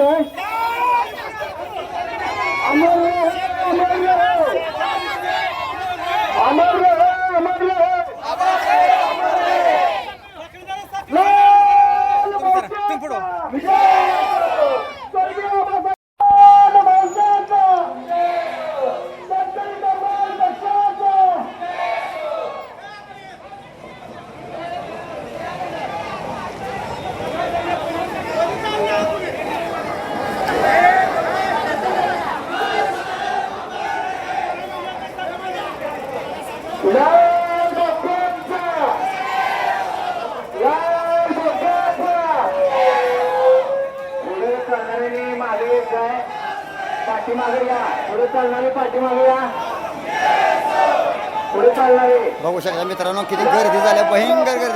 home मित्रांनो किती गर्दी झाल्या. भयंकर गर्दी.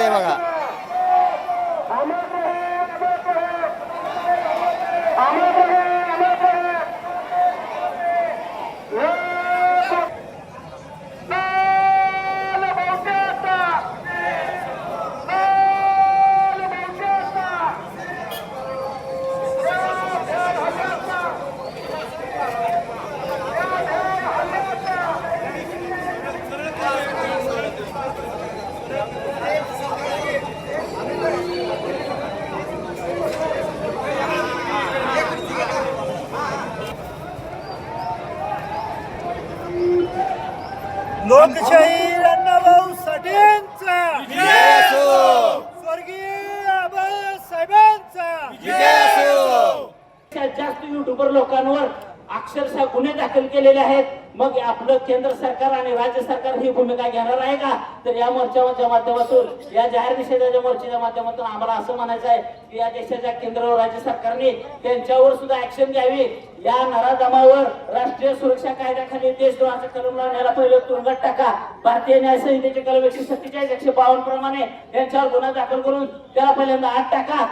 जास्त युट्यूबर लोकांवर अक्षरशः गुन्हे दाखल केलेले आहेत. मग आपलं केंद्र सरकार आणि राज्य सरकार ही भूमिका घेणार आहे का? तर या मोर्चाच्या माध्यमातून या जाहीर निषेधाच्या मोर्चाच्या माध्यमातून आम्हाला असं म्हणायचं आहे की या देशाच्या केंद्र व राज्य सरकारने त्यांच्यावर सुद्धा ऍक्शन घ्यावी. या नराधमावर राष्ट्रीय सुरक्षा कायद्याखाली देशद्रोहाचा कलम लावण्याला पहिले तुरुंगात टाका. भारतीय न्याय संहितेचे कलम एकशे सत्तेचाळीस एकशे बावन्न प्रमाणे त्यांच्यावर गुन्हा दाखल करून त्याला पहिल्यांदा आत टाका.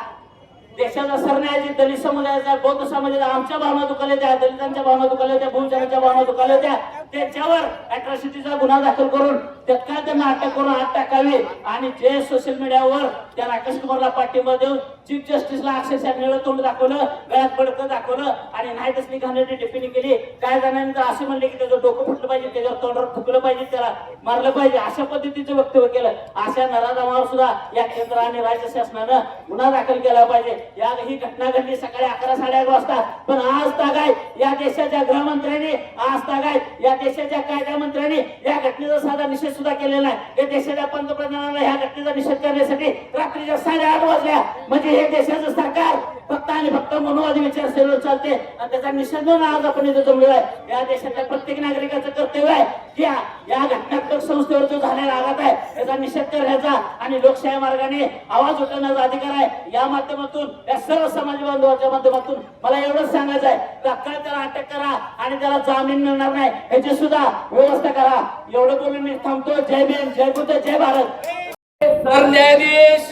देशाचा सरन्यायाची दलित समुदायाचा बौद्ध समाजाचा आमच्या भावना दुखावल्या त्या दलितांच्या भावना दुखावल्या त्या बहुजनाच्या भावना दुखावल्या त्या त्याच्यावर अट्रॉसिटीचा गुन्हा दाखल करून तत्काळ त्यांना अटक करून आत टाकावी? आणि जे सोशल मीडियावर त्या राकेश कुमारला पाठिंबा देऊन चीफ जस्टिसला अक्षरशः निळं तोंड दाखवलं गळ्यात बडकं दाखवलं आणि नाही तसली घालण्याची टिप्पणी केली. काय जणांनी असे म्हणले की त्याचं डोकं फुटलं पाहिजे त्याच्यावर तोंडावर फुकलं पाहिजे त्याला मारलं पाहिजे अशा पद्धतीचं वक्तव्य केलं. अशा नराधमावर सुद्धा या केंद्र आणि राज्य शासनानं गुन्हा दाखल केला पाहिजे. या ही घटना घडली सकाळी अकरा साडे अकरा वाजता. पण आज तागाय या देशाच्या गृहमंत्र्यांनी आज तागाय या देशाच्या कायदा मंत्र्यांनी या घटनेचा साधा निषेध सुद्धा केलेला आहे या देशाच्या पंतप्रधानांना या घटनेचा निषेध करण्यासाठी रात्रीच्या साडेआठ वाजल्या. म्हणजे हे देशाचं सरकार फक्त आणि फक्त मनोवादी विचार विचारसरणीवर चालते. आणि त्याचा निषेध आज आपण इथे जमलेलो आहे. या देशातल्या प्रत्येक नागरिकाचं कर्तव्य आहे की या या घटनात्मक संस्थेवर जो झालेला आघात आहे त्याचा निषेध करण्याचा आणि लोकशाही मार्गाने आवाज उठवण्याचा अधिकार आहे. या माध्यमातून या सर्व समाज बांधवाच्या माध्यमातून मला एवढंच सांगायचं आहे तात्काळ त्याला अटक करा आणि त्याला जामीन मिळणार नाही. याची सुद्धा व्यवस्था करा. एवढं बोलून मी थांबतो. जय भीम. जय बुद्ध. जय भारत. सरन्यायाधीश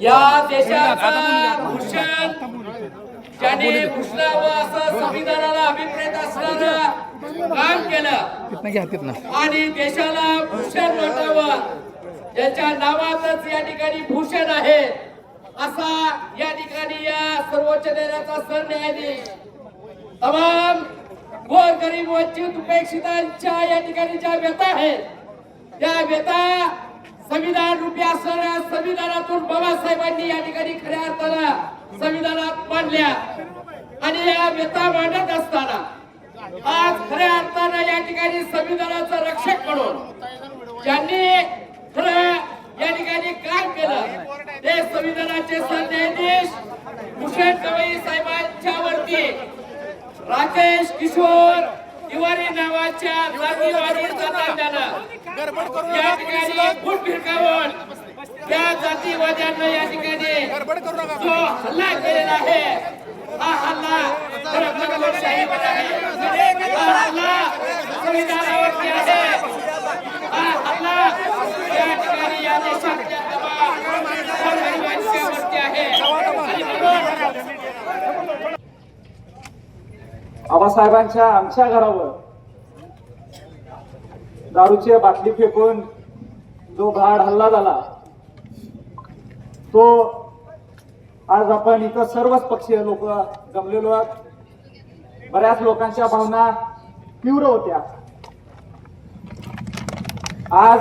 या देशाचा भूषण ज्याने भूषणावं असं संविधानाला अभिप्रेत असणारं काम केलं. आणि देशाला भूषण वाटावं ज्याच्या नावातच या ठिकाणी भूषण आहे असा या ठिकाणी या सर्वोच्च न्यायालयाचा सरन्यायाधीश तमाम गोर गरीब वंचित उपेक्षितांच्या या ठिकाणी ज्या व्यथा आहेत त्या व्यथा संविधान रूपी असणाऱ्या संविधानातून बाबासाहेबांनी या ठिकाणी खऱ्या अर्थानं संविधानात मांडल्या. आणि या व्यथा मांडत असताना आज खऱ्या अर्थानं या ठिकाणी संविधानाचं रक्षक म्हणून ज्यांनी खरं या ठिकाणी काम केलं ते संविधानाचे सरन्यायाधीश भूषण गवई साहेबांच्या वरती राकेश किशोर तिवारी नावाच्या जातीवादी या ठिकाणी जातीवाद्यांना या ठिकाणी? जो हल्ला केलेला आहे हा हल्ला खरं तर लोकशाहीवर आहे हा हल्ला संविधानावरती आहे. हा हल्ला या ठिकाणी या देशातल्या तमाम गोरगरिबांच्यावरती आहे. आणि म्हणून आबासाहेबांच्या आमच्या घरावर दारूची बाटली फेकून जो घाड हल्ला झाला तो आज आपण इथं सर्वच पक्षीय लोक जमलेलो आहोत. बऱ्याच लोकांच्या भावना तीव्र होत्या. आज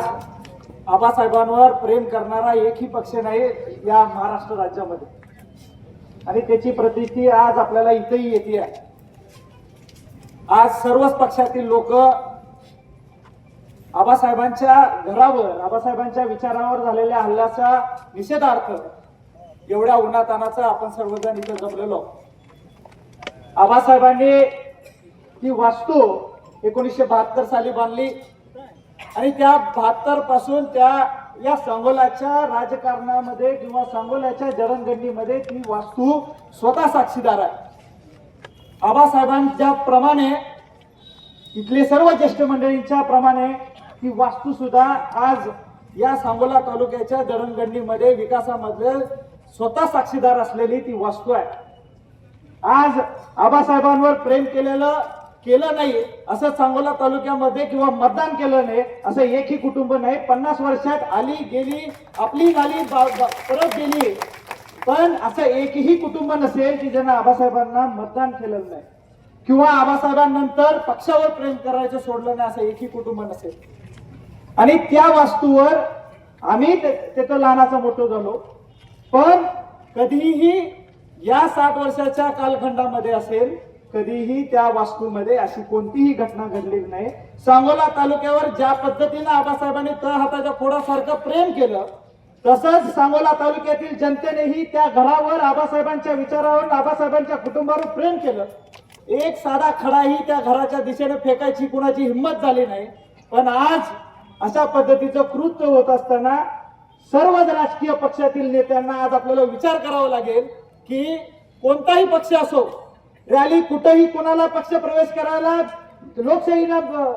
आबासाहेबांवर प्रेम करणारा एकही पक्ष नाही या महाराष्ट्र राज्यामध्ये. आणि त्याची प्रतिती आज आपल्याला इथेही येते आज सर्वच पक्षातील लोक आबासाहेबांच्या घरावर आबासाहेबांच्या विचारावर झालेल्या हल्ल्याचा निषेधार्थ एवढ्या उन्हातानाचा आपण सर्वजण इथं जमलेलो आबासाहेबांनी ही वास्तू एकोणीसशे बहात्तर साली बांधली आणि त्या बहात्तरपासून त्या या सांगोल्याच्या राजकारणामध्ये किंवा सांगोल्याच्या जडणघडणीमध्ये ती वास्तू स्वतः साक्षीदार आहे. आबासाहेबांच्या प्रमाणे इथले सर्व ज्येष्ठ मंडळींच्या प्रमाणे ही वास्तू सुद्धा आज या सांगोला तालुक्याच्या जडणघडणीमध्ये विकासामध्ये स्वतः साक्षीदार असलेली ती वास्तू आहे. आज आबासाहेबांवर प्रेम केलेलं केलं नाही असं सांगोला तालुक्यामध्ये किंवा मतदान केलं नाही असं एकही कुटुंब नाही. पन्नास वर्षात आली गेली आपली झाली परत गेली. पण असं एकही कुटुंब नसेल की ज्यांना आबासाहेबांना मतदान केलं नाही. किंवा आबासाहेबांनंतर पक्षावर प्रेम करायचं सोडलं नाही असं एकही कुटुंब नसेल. आणि त्या वास्तूवर आम्ही ते- तिथं लहानाचं मोठं झालो. पण कधीही या साठ वर्षाच्या कालखंडामध्ये असेल कधीही त्या वास्तूमध्ये अशी कोणतीही घटना घडली नाही. सांगोला तालुक्यावर ज्या पद्धतीनं आबासाहेबांनी तळ हाताच्या फोडासारखं प्रेम केलं तसंच सांगोला तालुक्यातील जनतेनेही त्या घरावर आबासाहेबांच्या विचारावर आबासाहेबांच्या कुटुंबावर प्रेम केलं. एक साधा खडाही त्या घराच्या दिशेने फेकायची कुणाची हिंमत झाली नाही. पण आज अशा पद्धतीचं कृत्य होत असताना सर्वच राजकीय पक्षातील नेत्यांना आज आपल्याला विचार करावा लागेल की कोणताही पक्ष असो रॅली कुठेही कोणाला पक्ष प्रवेश करायला लोकशाहीनं ब-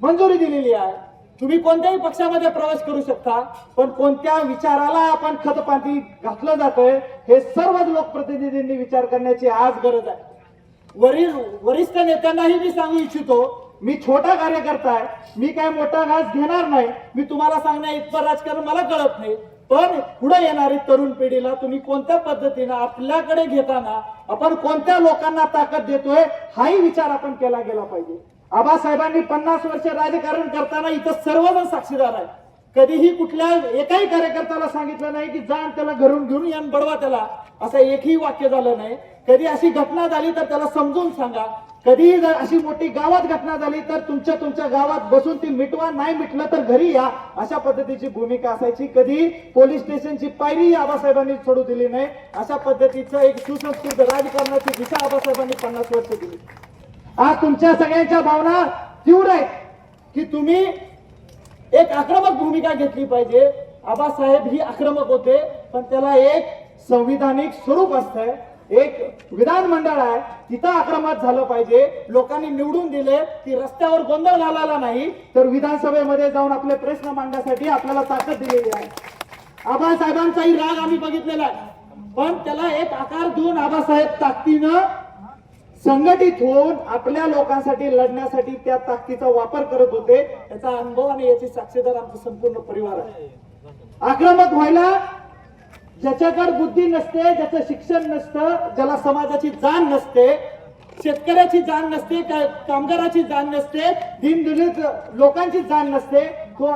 मंजुरी दिलेली आहे. तुम्ही कोणत्याही पक्षामध्ये प्रवेश करू शकता पण कोणत्या विचाराला आपण खतपाती घातलं जातोय हे सर्वच लोकप्रतिनिधींनी विचार करण्याची आज गरज आहे. वरील वरिष्ठ नेत्यांनाही मी सांगू इच्छितो मी छोटा कार्यकर्ता आहे. मी काय मोठा घास घेणार नाही. मी तुम्हाला सांगण्या इतकं राजकारण मला कळत नाही. पण पुढे येणारी तरुण पिढीला तुम्ही कोणत्या पद्धतीनं आपल्याकडे घेताना आपण कोणत्या लोकांना ताकद देतोय हाही विचार आपण केला गेला पाहिजे. आबासाहेबांनी पन्नास वर्ष राजकारण करताना इथं सर्वजण साक्षीदार आहे कधीही कुठल्या एकाही कार्यकर्त्याला सांगितलं नाही की जाण त्याला घरून घेऊन या बडवा त्याला. असं एकही वाक्य झालं नाही. कधी अशी घटना झाली तर त्याला समजून सांगा. कधीही जर अशी मोठी गावात घटना झाली तर तुमच्या तुमच्या गावात बसून ती मिटवा नाही मिटलं तर घरी या. अशा पद्धतीची भूमिका असायची. कधी पोलीस स्टेशनची पायरी आबासाहेबांनी सोडू दिली नाही. अशा पद्धतीचं एक सुसंस्कृत राजकारणाची दिशा आबासाहेबांनी पन्नास वर्ष दिली. आज तुमच्या सगळ्यांच्या भावना तीव्र आहेत की तुम्ही एक आक्रमक भूमिका घेतली पाहिजे. आबासाहेब ही आक्रमक होते पण त्याला एक संविधानिक स्वरूप असतंय. एक विधान मंडळ आहे तिथं आक्रमक झालं पाहिजे. लोकांनी निवडून दिले की रस्त्यावर गोंधळ घालायला नाही. तर विधानसभेमध्ये जाऊन आपले प्रश्न मांडण्यासाठी आपल्याला ताकद दिलेली आहे. आबासाहेबांचाही राग आम्ही बघितलेला आहे. पण त्याला एक आकार देऊन आबासाहेब ताकदीनं संघटित होऊन आपल्या लोकांसाठी लढण्यासाठी त्या ताकदीचा वापर करत होते. याचा अनुभव आणि याची साक्षीदार आमचा संपूर्ण परिवार आहे. आक्रमक व्हायला ज्याच्याकडे बुद्धी नसते ज्याचं शिक्षण नसतं ज्याला समाजाची जाण नसते शेतकऱ्याची जाण नसते कामगाराची जाण नसते दिनदलित लोकांची जाण नसते तो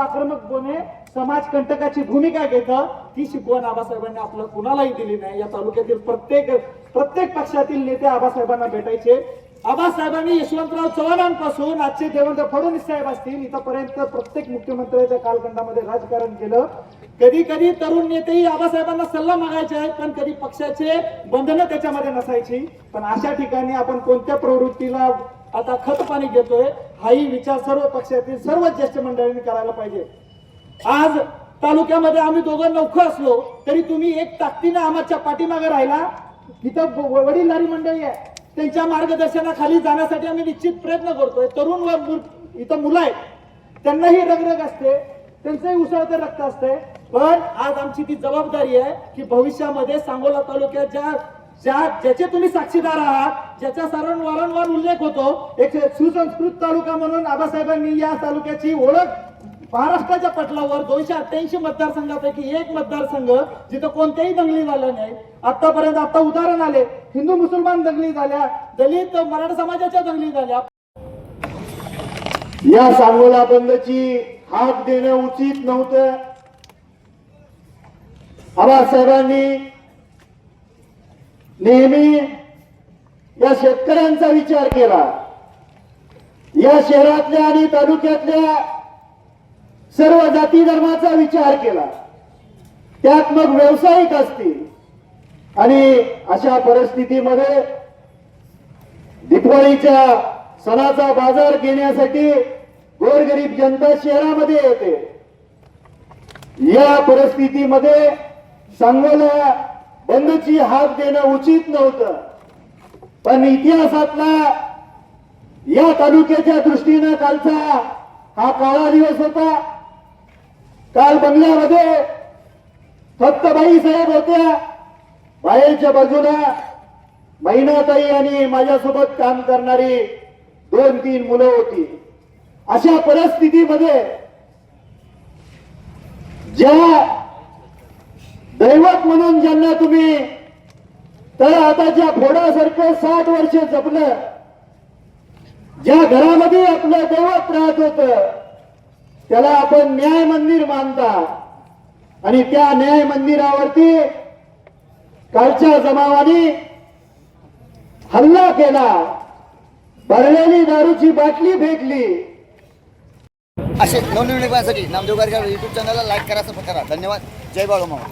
बोने समाज कंटकाची भूमिका घेतं ती शिकवण आबासाहेबांनी आपलं कुणालाही दिली नाही. या तालुक्यातील प्रत्येक प्रत्येक पक्षातील नेते आबासाहेबांना भेटायचे. आबासाहेबांनी यशवंतराव चव्हाणांपासून आजचे देवेंद्र फडणवीस साहेब असतील इथपर्यंत प्रत्येक मुख्यमंत्र्याच्या कालखंडामध्ये राजकारण केलं. कधी कधी तरुण नेतेही आबासाहेबांना सल्ला मागायचे आहेत पण कधी पक्षाचे बंधनं त्याच्यामध्ये नसायची. पण अशा ठिकाणी आपण कोणत्या प्रवृत्तीला आता खतपाणी घेतोय हाही विचार सर्व पक्षातील सर्व ज्येष्ठ मंडळींनी करायला पाहिजे. आज तालुक्यामध्ये आम्ही दोघं नौख असलो तरी तुम्ही एक ताकदीनं आमच्या पाठीमागे राहिला. इथं वडीलधारी मंडळी आहे त्यांच्या मार्गदर्शनाखाली जाण्यासाठी आम्ही निश्चित प्रयत्न करतोय. तरुण व इथं मुलं आहेत. त्यांनाही रगरग असते. त्यांचंही उसळतं रक्त असते. पण आज आमची ती जबाबदारी आहे की भविष्यामध्ये सांगोला तालुक्यात ज्या ज्या ज्याचे तुम्ही साक्षीदार आहात ज्याचा सारण वारंवार उल्लेख होतो एक सुसंस्कृत तालुका म्हणून आबासाहेबांनी या तालुक्याची ओळख महाराष्ट्राच्या पटलावर दोनशे अठ्ठ्याऐंशी मतदारसंघापैकी एक मतदारसंघ जिथं कोणत्याही दंगली झाल्या नाही आतापर्यंत आता उदाहरण आले. हिंदू मुसलमान दंगली झाल्या दलित मराठा समाजाच्या दंगली झाल्या. या सांगोला बंदची हाक देणं उचित नव्हतं. आबासाहेबांनी नेहमी या शेतकऱ्यांचा विचार केला. या शहरातल्या आणि तालुक्यातल्या सर्व जाती धर्माचा विचार केला. त्यात मग व्यावसायिक असतील. आणि अशा परिस्थितीमध्ये दिवाळीच्या सणाचा बाजार घेण्यासाठी गोरगरीब जनता शहरामध्ये येते. या परिस्थितीमध्ये सांगोला बंदची हात देणं उचित नव्हतं. पण इतिहासातला या तालुक्याच्या दृष्टीनं कालचा हा काळा दिवस होता. काल बंगल्यामध्ये फक्त बाई साहेब होत्या. बाहेरच्या बाजूला महिनाताई आणि माझ्यासोबत काम करणारी दोन तीन मुलं होती. अशा परिस्थितीमध्ये ज्या दैवत म्हणून ज्यांना तुम्ही तर आताच्या फोडासारखं साठ वर्ष जपलं ज्या घरामध्ये आपलं दैवत राहत होत त्याला आपण न्याय मंदिर मानता. आणि त्या न्याय मंदिरावरती कालच्या जमावाने हल्ला केला. भरलेली दारूची बाटली फेकली. असे नवनवीन पाहण्यासाठी नामदेव युट्यूब चॅनलला लाईक करा सबस्क्राईब करा. धन्यवाद. जय बाळू मामा